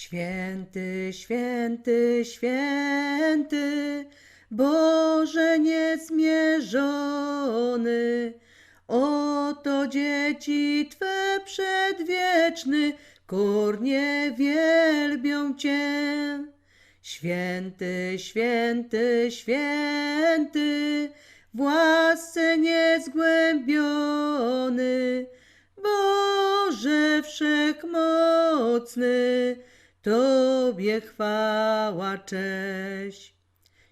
Święty, święty, święty, Boże niezmierzony, oto dzieci Twe przedwieczny, kurnie wielbią Cię. Święty, święty, święty, w łasce niezgłębiony, Boże wszechmocny, Tobie chwała, cześć.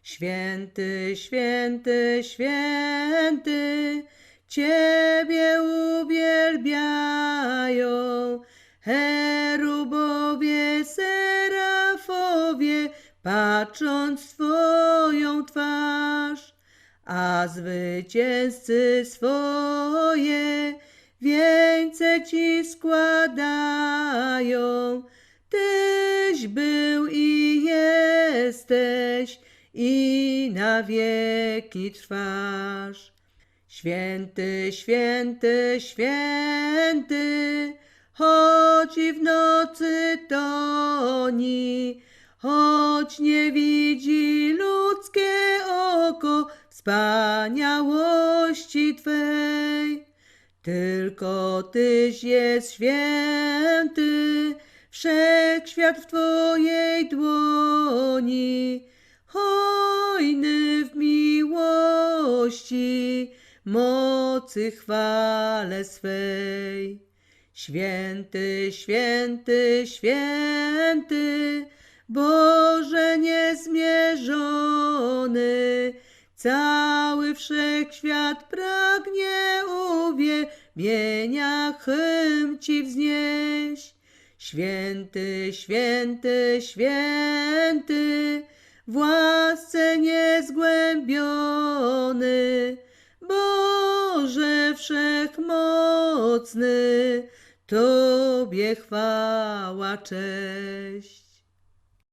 Święty, święty, święty, Ciebie uwielbiają, cherubowie, serafowie, patrząc w Twoją twarz, a zwycięzcy swoje wieńce Ci składają. Tyś był i jesteś i na wieki trwasz. Święty, święty, święty, choć i w nocy toni, choć nie widzi ludzkie oko wspaniałości Twej. Tylko Tyś jest święty, wszechświat w Twojej dłoni, hojny w miłości, mocy chwale swej. Święty, święty, święty, Boże niezmierzony, cały wszechświat pragnie uwielbienia, hymn Ci wznieść. Święty, święty, święty, w łasce niezgłębiony, Boże wszechmocny, Tobie chwała, cześć.